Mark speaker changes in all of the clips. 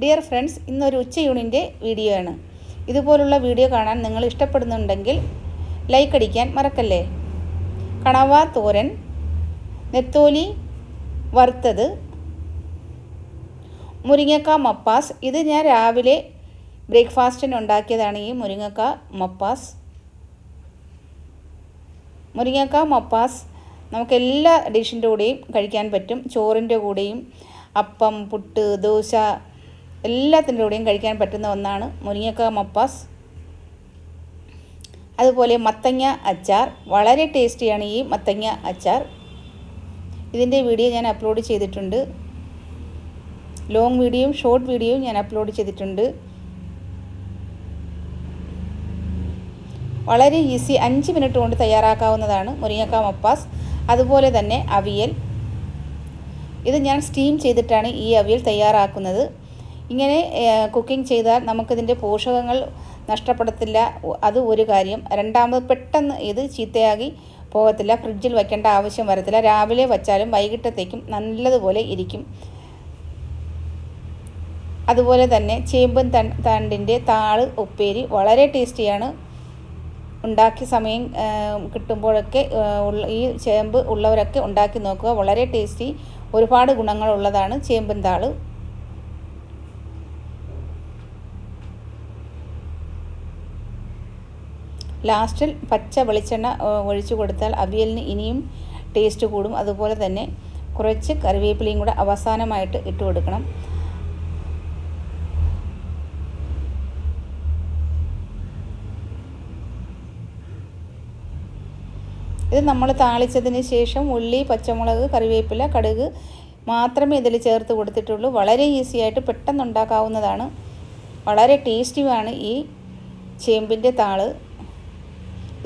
Speaker 1: Dear friends ഇന്നൊരു ഉച്ചയൂണിന്റെ video ആണ്. ഇതുപോലുള്ള വീഡിയോ കാണാൻ നിങ്ങൾ ഇഷ്ടപ്പെടുന്നുണ്ടെങ്കിൽ ലൈക്ക് അടിക്കാൻ മറക്കല്ലേ? കണവ തോരൻ നെത്തോലി വറുത്തത് മുരിങ്ങക്ക മപ്പാസ്. ഇത് ഞാൻ രാവിലെ ബ്രേക്ക്ഫാസ്റ്റിന് ഉണ്ടാക്കിയതാണ് ഈ മുരിങ്ങക്ക മപ്പാസ്. മുരിങ്ങക്ക മപ്പാസ് നമുക്ക് എല്ലാ ഡിഷിന്റെ കൂടെയും കഴിക്കാൻ പറ്റും. ചോറിന്റെ കൂടെയും അപ്പം പുട്ട് ദോശ എല്ലാത്തിന്റെ കൂടെയും കഴിക്കാൻ പറ്റുന്ന ഒന്നാണ് മുരിങ്ങക്ക മപ്പാസ്. അതുപോലെ മത്തങ്ങ അച്ചാർ. വളരെ ടേസ്റ്റിയാണ് ഈ മത്തങ്ങ അച്ചാർ. ഇതിന്റെ വീഡിയോ ഞാൻ അപ്ലോഡ് ചെയ്തിട്ടുണ്ട്. ലോങ് വീഡിയോയും ഷോർട്ട് വീഡിയോയും ഞാൻ അപ്ലോഡ് ചെയ്തിട്ടുണ്ട്. വളരെ ഈസി അഞ്ച് മിനിറ്റ് കൊണ്ട് തയ്യാറാക്കാവുന്നതാണ് മുരിങ്ങക്ക മപ്പാസ്. അതുപോലെ തന്നെ അവിയൽ. ഇത് ഞാൻ സ്റ്റീം ചെയ്തിട്ടാണ് ഈ അവിയൽ തയ്യാറാക്കുന്നത്. ഇങ്ങനെ കുക്കിംഗ് ചെയ്താൽ നമുക്കിതിന്റെ പോഷകങ്ങൾ നഷ്ടപ്പെടത്തില്ല. അത് ഒരു കാര്യം. രണ്ടാമത് പെട്ടെന്ന് ഇത് ചീത്തയാകി പോകത്തില്ല. ഫ്രിഡ്ജിൽ വയ്ക്കേണ്ട ആവശ്യം വരത്തില്ല. രാവിലെ വച്ചാലും വൈകിട്ടത്തേക്കും നല്ലതുപോലെ ഇരിക്കും. അതുപോലെ തന്നെ ചേമ്പൻ തണ്ടിന്റെ താൾ ഉപ്പേരി വളരെ ടേസ്റ്റിയാണ്. ഉണ്ടാക്കിയ സമയം കിട്ടുമ്പോഴൊക്കെ ഈ ചേമ്പ് ഉള്ളവരൊക്കെ ഉണ്ടാക്കി നോക്കുക. വളരെ ടേസ്റ്റി. ഒരുപാട് ഗുണങ്ങളുള്ളതാണ് ചേമ്പൻ താൾ. ലാസ്റ്റിൽ പച്ച വെളിച്ചെണ്ണ ഒഴിച്ചു കൊടുത്താൽ അവിയലിന് ഇനിയും ടേസ്റ്റ് കൂടും. അതുപോലെ തന്നെ കുറച്ച് കറിവേപ്പിലയും കൂടെ അവസാനമായിട്ട് ഇട്ട് കൊടുക്കണം. ഇത് നമ്മൾ താളിച്ചതിന് ശേഷം ഉള്ളി പച്ചമുളക് കറിവേപ്പില കടുക് മാത്രമേ ഇതിൽ ചേർത്ത് കൊടുത്തിട്ടുള്ളൂ. വളരെ ഈസി ആയിട്ട് പെട്ടെന്ന് ഉണ്ടാക്കാവുന്നതാണ് വളരെ ടേസ്റ്റിയുമാണ് ഈ ചേമ്പിന്റെ താൾ.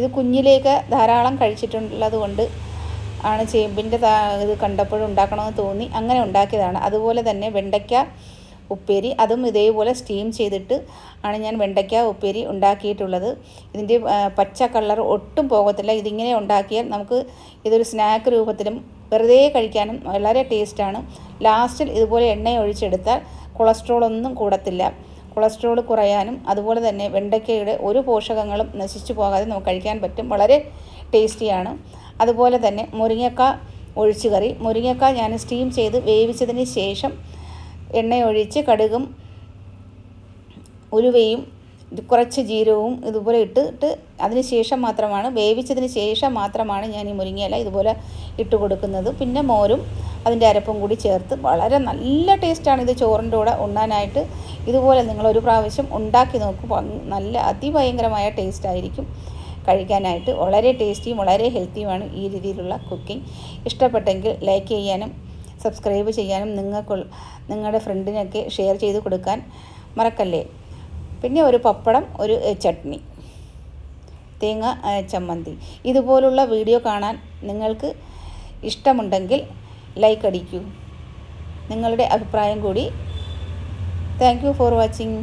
Speaker 1: ഇത് കുഞ്ഞിലേക്ക് ധാരാളം കഴിച്ചിട്ടുള്ളത് കൊണ്ട് ആണ് ചേമ്പിന്റെ ഇത് കണ്ടപ്പോഴും ഉണ്ടാക്കണമെന്ന് തോന്നി. അങ്ങനെ ഉണ്ടാക്കിയതാണ്. അതുപോലെ തന്നെ വെണ്ടയ്ക്ക ഉപ്പേരി അതും ഇതേപോലെ സ്റ്റീം ചെയ്തിട്ട് ആണ് ഞാൻ വെണ്ടയ്ക്ക ഉപ്പേരി ഉണ്ടാക്കിയിട്ടുള്ളത്. ഇതിന്റെ പച്ച കളർ ഒട്ടും പോകത്തില്ല. ഇതിങ്ങനെ ഉണ്ടാക്കിയാൽ നമുക്ക് ഇതൊരു സ്നാക്ക് രൂപത്തിലും വെറുതെ കഴിക്കാനും വളരെ ടേസ്റ്റാണ് ലാസ്റ്റിൽ ഇതുപോലെ എണ്ണ ഒഴിച്ചെടുത്താൽ കൊളസ്ട്രോൾ ഒന്നും കൂടത്തില്ല. കൊളസ്ട്രോൾ കുറയാനും അതുപോലെ തന്നെ വെണ്ടയ്ക്കയുടെ ഒരു പോഷകങ്ങളും നശിച്ചു പോകാതെ നമുക്ക് കഴിക്കാൻ പറ്റും. വളരെ ടേസ്റ്റിയാണ്. അതുപോലെ തന്നെ മുരിങ്ങക്ക ഒഴിച്ചു കറി മുരിങ്ങക്ക ഞാൻ സ്റ്റീം ചെയ്ത് വേവിച്ചതിന് ശേഷം എണ്ണയൊഴിച്ച് കടുകും ഉലുവയും കുറച്ച് ജീരകവും ഇതുപോലെ ഇട്ടിട്ട് അതിന് ശേഷം മാത്രമാണ് വേവിച്ചതിന് ശേഷം മാത്രമാണ് ഞാൻ ഈ മുരിങ്ങയില ഇതുപോലെ ഇട്ട് കൊടുക്കുന്നത്. പിന്നെ മോരും അതിന്റെ അരപ്പും കൂടി ചേർത്ത് വളരെ നല്ല ടേസ്റ്റാണ് ഇത് ചോറിന്റെ കൂടെ ഉണ്ണാനായിട്ട്. ഇതുപോലെ നിങ്ങളൊരു പ്രാവശ്യം ഉണ്ടാക്കി നോക്കും നല്ല അതിഭയങ്കരമായ ടേസ്റ്റായിരിക്കും കഴിക്കാനായിട്ട് വളരെ ടേസ്റ്റിയും വളരെ ഹെൽത്തിയുമാണ് ഈ രീതിയിലുള്ള കുക്കിംഗ് ഇഷ്ടപ്പെട്ടെങ്കിൽ ലൈക്ക് ചെയ്യാനും സബ്സ്ക്രൈബ് ചെയ്യാനും നിങ്ങൾക്ക് നിങ്ങളുടെ ഫ്രണ്ടിനൊക്കെ ഷെയർ ചെയ്ത് കൊടുക്കാൻ മറക്കല്ലേ? പിന്നെ ഒരു പപ്പടം ഒരു ചട്നി തേങ്ങ ചമ്മന്തി. ഇതുപോലുള്ള വീഡിയോ കാണാൻ നിങ്ങൾക്ക് ഇഷ്ടമുണ്ടെങ്കിൽ ലൈക്ക് അടിക്കൂ. നിങ്ങളുടെ അഭിപ്രായം കൂടി. Thank for watching.